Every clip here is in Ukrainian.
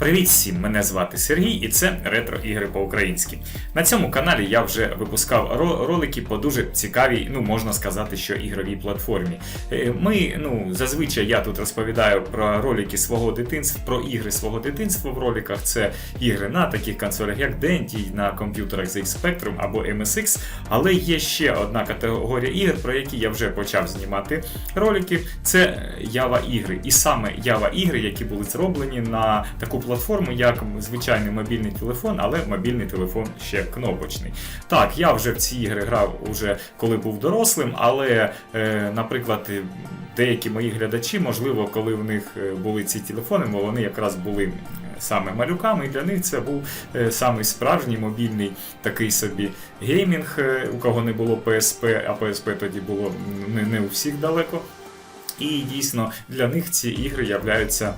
Привіт всім! Мене звати Сергій, і це ретро ігри по-українськи. На цьому каналі я вже випускав ролики по дуже цікавій, ну можна сказати, що ігровій платформі. Е, Ми, ну, зазвичай я тут розповідаю про ролики свого дитинства, про ігри свого дитинства в роликах. Це ігри на таких консолях, як Dendy, на комп'ютерах ZX Spectrum або MSX. Але є ще одна категорія ігор, про які я вже почав знімати ролики. Це Java ігри. І саме Java ігри, які були зроблені на таку платформу, як звичайний мобільний телефон, але мобільний телефон ще кнопочний. Так, я вже в ці ігри грав уже коли був дорослим, але, е, наприклад, е, деякі мої глядачі, можливо, коли в них е, були ці телефони, бо вони якраз були. е, Саме малюками, і для них це був е, самий справжній мобільний такий собі геймінг, е, у кого не було PSP, а PSP тоді було не, не у всіх далеко. І дійсно для них ці ігри являються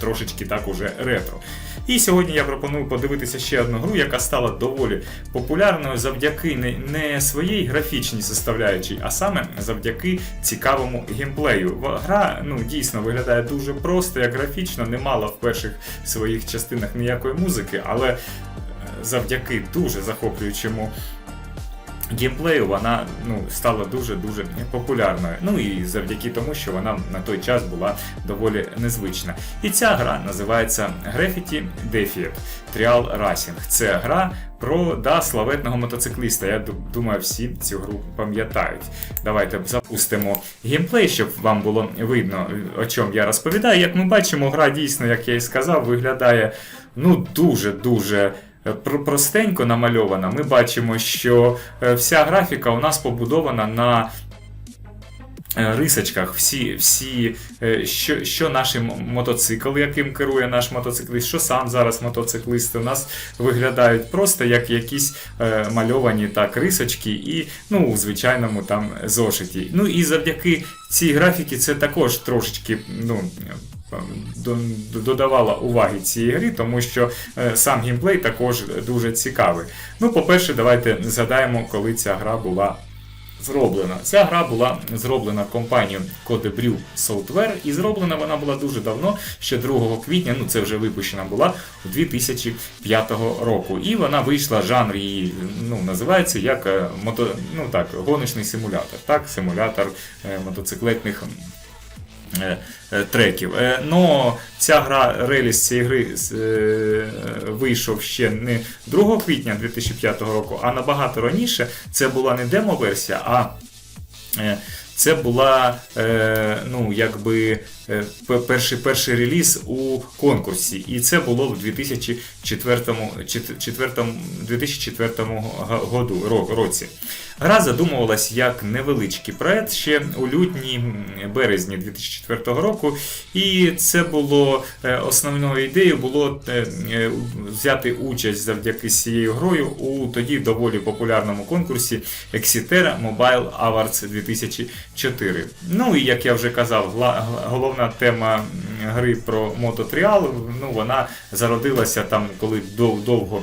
трошечки так уже ретро. І сьогодні я пропоную подивитися ще одну гру, яка стала доволі популярною завдяки не, своїй графічній составляючій, а саме завдяки цікавому геймплею. Гра ну, дійсно виглядає дуже просто, як графічно, не мала в перших своїх частинах ніякої музики, але е, завдяки дуже захоплюючому геймплею вона ну, стала дуже-дуже популярною. Ну і завдяки тому, що вона на той час була доволі незвична. І ця гра називається Graffiti Defiant Trial Racing. Це гра про да, славетного мотоцикліста. Я думаю, всі цю гру пам'ятають. Давайте запустимо геймплей, щоб вам було видно, о чому я розповідаю. Як ми бачимо, гра дійсно, як я і сказав, виглядає ну дуже-дуже. Е, пр- Простенько намальована. Ми бачимо, що е, вся графіка у нас побудована на е, рисочках. Всі, всі що, що наш мотоцикл, яким керує наш мотоцикліст, що сам зараз мотоцикліст, у нас виглядають просто як якісь мальовані так рисочки, і ну, у звичайному там зошиті. Ну і завдяки цій графіці це також трошечки. ну, додавала уваги цій грі, тому що е, сам геймплей також дуже цікавий. Ну, по-перше, давайте згадаємо, коли ця гра була зроблена. Ця гра була зроблена компанією Codebrew Software, і зроблена вона була дуже давно, ще 2 квітня, ну це вже випущена була у 2005 року. І вона вийшла, жанр її ну, називається як е, мото, ну, так, гоночний симулятор. Так, симулятор е, мотоциклетних треків. Е, Но ця гра, реліз цієї гри е, вийшов ще не 2 квітня 2005 року, а набагато раніше. Це була не демо-версія, а е, це була е, ну, якби е, перший, перший реліз у конкурсі. І це було в 2004, чет- четвертому- 2004 га- році. Гра задумувалась як невеличкий проект ще у лютні березні 2004 року. І це було е, основною ідеєю було е, е, взяти участь завдяки цією грою у тоді доволі популярному конкурсі Exitera Mobile Awards 2004. Ну і як я вже казав, головна тема гри про мототріал, ну вона зародилася там, коли дов- довго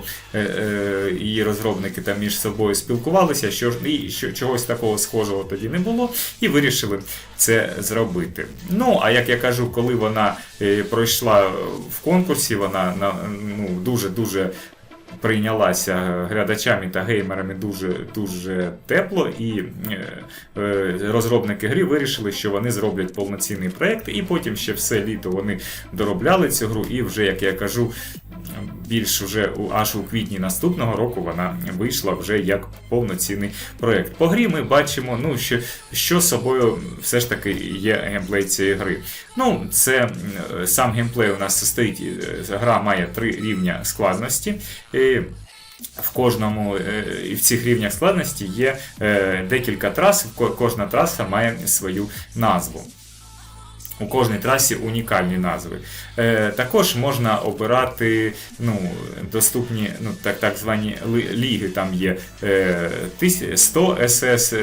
її розробники там між собою спілкувалися, що ж і чогось такого схожого тоді не було, і вирішили це зробити. Ну а як я кажу, коли вона е, пройшла в конкурсі, вона ну дуже дуже. Прийнялася глядачами та геймерами дуже дуже тепло, і е, е, розробники гри вирішили, що вони зроблять повноцінний проект, і потім ще все літо вони доробляли цю гру, і вже, як я кажу, більш вже аж у квітні наступного року вона вийшла вже як повноцінний проект. По грі ми бачимо, ну що, що собою все ж таки є геймплей цієї гри. Ну, це сам геймплей у нас состоїть, е, гра має три рівня складності. І в кожному е, і в цих рівнях складності є е, декілька трас, кожна траса має свою назву. У кожній трасі унікальні назви. Е, також можна обирати ну, доступні ну, так, так звані ліги. Там є е, 100 СС,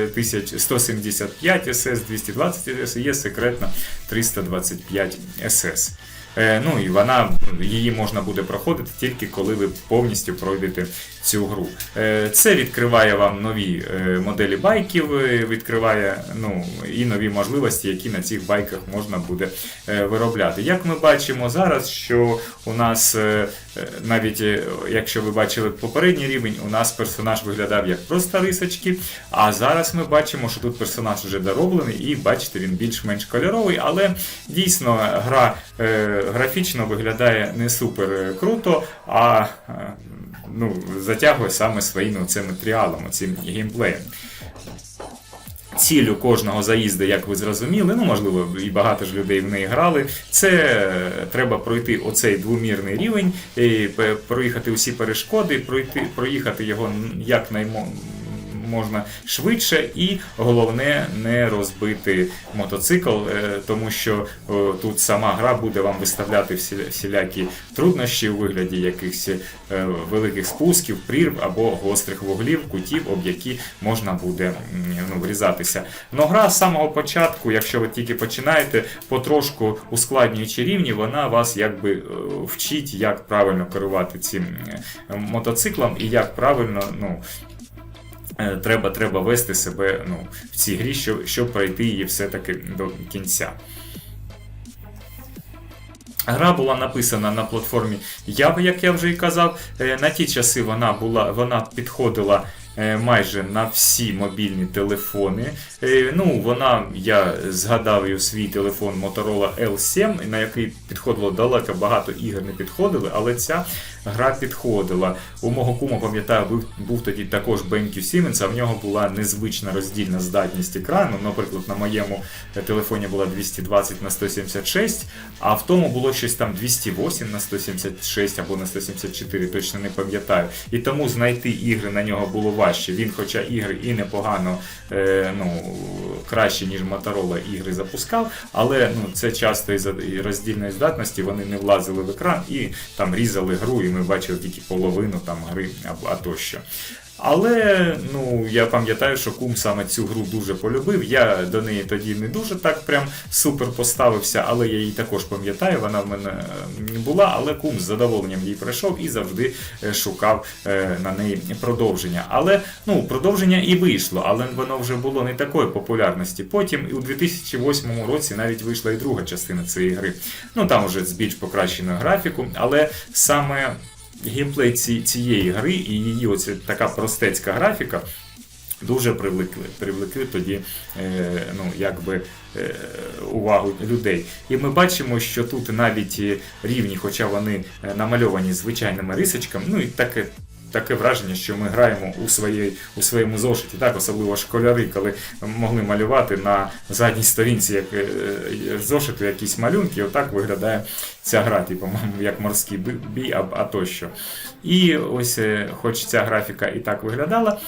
175 СС, 220 СС, є секретна 325 СС. Е, ну і вона її можна буде проходити тільки коли ви повністю пройдете цю гру. Е, Це відкриває вам нові моделі байків, відкриває ну, і нові можливості, які на цих байках можна буде е, виробляти. Як ми бачимо зараз, що у нас е, е, навіть якщо ви бачили попередній рівень, у нас персонаж виглядав як просто рисочки. А зараз ми бачимо, що тут персонаж вже дороблений, і бачите, він більш-менш кольоровий, але дійсно гра графічно виглядає не супер круто, а ну, затягує саме своїм цим матеріалом, цим геймплеєм. Цілю кожного заїзду, як ви зрозуміли, ну можливо, і багато ж людей в неї грали. Це треба пройти оцей двомірний рівень, проїхати усі перешкоди, пройти, проїхати його якнаймо можна швидше, і головне не розбити мотоцикл, е, тому що тут сама гра буде вам виставляти всілякі труднощі у вигляді якихось е, великих спусків, прірв або гострих вуглів, кутів, об які можна буде ну, врізатися. Но гра з самого початку, якщо ви тільки починаєте, потрошку ускладнюючи рівні, вона вас якби е, вчить, як правильно керувати цим мотоциклом і як правильно ну, Треба, треба вести себе ну, в цій грі, щоб, щоб пройти її все-таки до кінця. Гра була написана на платформі Java, як я вже і казав. Е, На ті часи вона була, вона підходила е, майже на всі мобільні телефони. Е, Ну, вона, я згадав і свій телефон Motorola L7, на який підходило далеко багато ігор не підходили, але ця гра підходила. У мого кума, пам'ятаю, був, був тоді також BenQ Siemens, а в нього була незвична роздільна здатність екрану. Наприклад, на моєму е, телефоні була 220 на 176, а в тому було щось там 208 на 176 або на 174, точно не пам'ятаю. І тому знайти ігри на нього було важче. Він, хоча ігри і непогано е, ну, краще, ніж Motorola ігри запускав, але ну, це часто із роздільної здатності вони не влазили в екран і там різали гру, і ми бачили тільки половину там гри або тощо. Але ну я пам'ятаю, що кум саме цю гру дуже полюбив. Я до неї тоді не дуже так прям супер поставився, але я її також пам'ятаю. Вона в мене була, але кум з задоволенням її пройшов і завжди е, шукав е, на неї продовження. Але ну продовження і вийшло, але воно вже було не такої популярності. Потім у 2008 році навіть вийшла і друга частина цієї гри. Ну там вже з більш покращеною графіку, але саме геймплей ці, цієї гри і її оця така простецька графіка дуже привлекли, привлекли тоді е, ну, якби, е, увагу людей. І ми бачимо, що тут навіть рівні, хоча вони е, намальовані звичайними рисочками, ну і таке. Таке враження, що ми граємо у своїй у своєму зошиті, так особливо школяри, коли могли малювати на задній сторінці як е, е, зошиту якісь малюнки. Отак виглядає ця гра, типу, як морський бій, а, а тощо. І ось, е, хоч ця графіка і так виглядала.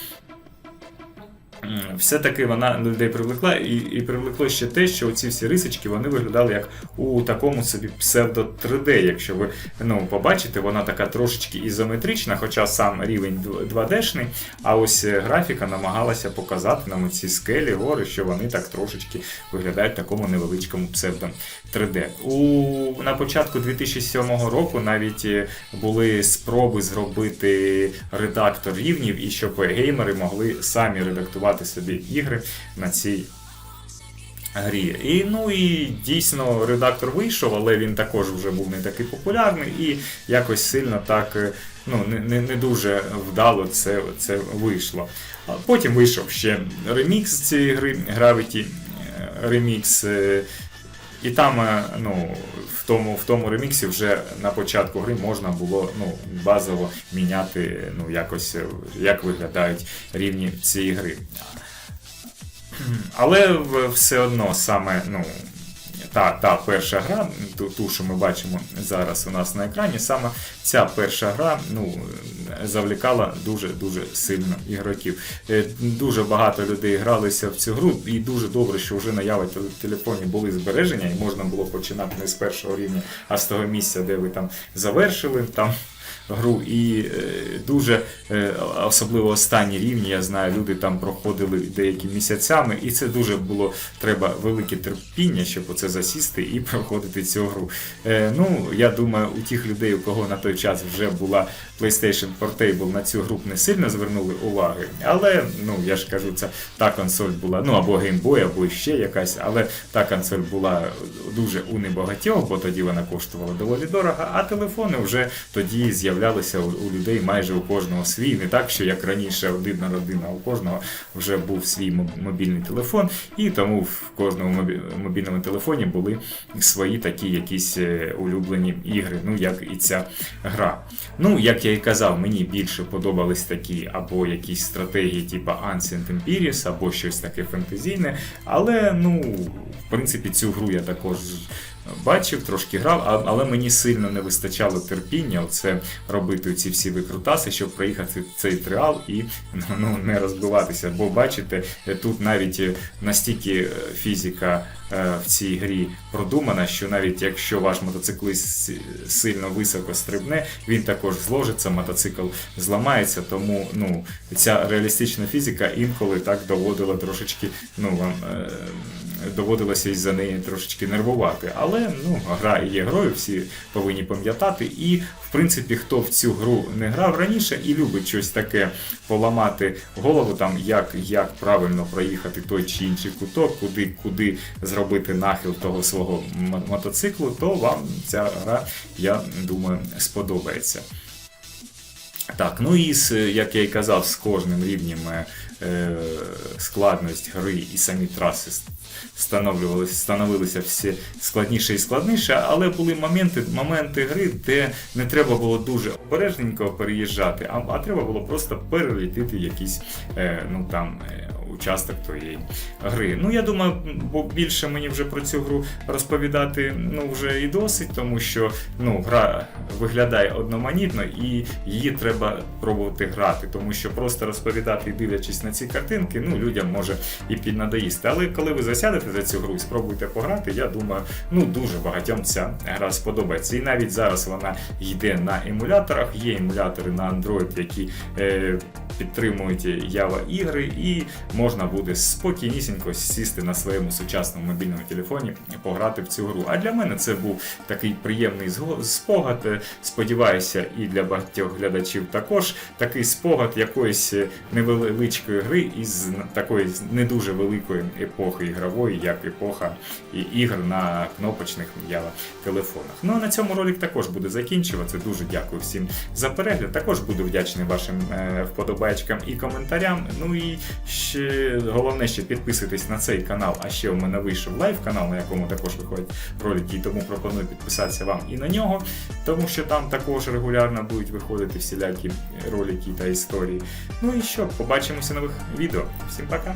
Все-таки вона людей привлекла, і, і привлекло ще те, що ці всі рисочки вони виглядали як у такому собі псевдо 3D. Якщо ви ну, побачите, вона така трошечки ізометрична, хоча сам рівень 2D-шний, а ось е, графіка намагалася показати нам ці скелі, гори, що вони так трошечки виглядають в такому невеличкому псевдо 3D. У, на початку 2007 року навіть е, були спроби зробити редактор рівнів і щоб геймери могли самі редактувати собі ігри на цій грі. І ну і дійсно редактор вийшов, але він також вже був не такий популярний і якось сильно так е, ну, не, не, не дуже вдало це, це вийшло. А потім вийшов ще ремікс цієї гри Gravity е, Remix. І там, е, ну, в тому, в тому реміксі вже на початку гри можна було ну, базово міняти ну, якось, е, як виглядають рівні цієї гри. Але все одно саме ну, та, та перша гра, ту, ту, що ми бачимо зараз у нас на екрані, саме ця перша гра ну, завлікала дуже-дуже сильно ігроків. Е, Дуже багато людей гралися в цю гру, і дуже добре, що вже наяви телефоні були збереження, і можна було починати не з першого рівня, а з того місця, де ви там завершили. Там гру. І е, дуже е, особливо останні рівні, я знаю, люди там проходили деякі місяцями, і це дуже було треба велике терпіння, щоб оце засісти і проходити цю гру. Е, ну, я думаю, у тих людей, у кого на той час вже була PlayStation Portable, на цю гру не сильно звернули уваги. Але ну я ж кажу, це та консоль була, ну або Boy, або ще якась, але та консоль була дуже у небагатьох, бо тоді вона коштувала доволі дорого, а телефони вже тоді з'являлися у, людей майже у кожного свій. Не так, що як раніше один на родину, а у кожного вже був свій мобільний телефон, і тому в кожному мобільному телефоні були свої такі якісь е, улюблені ігри, ну як і ця гра. Ну, як я і казав, мені більше подобались такі або якісь стратегії, типу Ancient Empires, або щось таке фентезійне. Але, ну, в принципі, цю гру я також бачив, трошки грав, але мені сильно не вистачало терпіння оце робити ці всі викрутаси, щоб проїхати цей триал і ну, не розбиватися. Бо бачите, тут навіть е, настільки е, фізика е, в цій грі продумана, що навіть якщо ваш мотоциклист сильно високо стрибне, він також зложиться, мотоцикл зламається. Тому ну, ця реалістична фізика інколи так доводила трошечки, ну вам. Доводилося із за неї трошечки нервувати. Але ну, гра є грою, всі повинні пам'ятати. І, в принципі, хто в цю гру не грав раніше і любить щось таке поламати голову, там, як, як правильно проїхати той чи інший куток, куди, куди зробити нахил того свого мотоциклу, то вам ця гра, я думаю, сподобається. Так, ну і з, як я і казав, з кожним рівнем е, е, складність гри і самі траси становлювалися, становилися все складніше і складніше, але були моменти, моменти гри, де не треба було дуже обережненько переїжджати, а, а треба було просто перелітити якісь е, ну, там, участок тої гри. Ну, я думаю, бо більше мені вже про цю гру розповідати ну, вже і досить, тому що ну, гра виглядає одноманітно і її треба пробувати грати, тому що просто розповідати, дивлячись на ці картинки, ну, людям може і піднадоїсти. Але коли ви засядете за цю гру і спробуєте пограти, я думаю, ну дуже багатьом ця гра сподобається. І навіть зараз вона йде на емуляторах, є емулятори на Android, які е, підтримують Java ігри, і можна буде спокійнісінько сісти на своєму сучасному мобільному телефоні і пограти в цю гру. А для мене це був такий приємний спогад. Сподіваюся, і для багатьох глядачів також такий спогад якоїсь невеличкої гри із такої не дуже великої епохи ігрової, як епоха ігр на кнопочних Java телефонах. Ну а на цьому ролик також буде закінчуватися. Дуже дякую всім за перегляд. Також буду вдячний вашим е, вподобайчикам і коментарям. Ну і ще головне ще підписуйтесь на цей канал. А ще у мене вийшов лайв канал, на якому також виходять ролики, і тому пропоную підписатися вам і на нього, тому що там також регулярно будуть виходити всілякі ролики та історії. Ну і що, побачимося нових відео. Всім пока!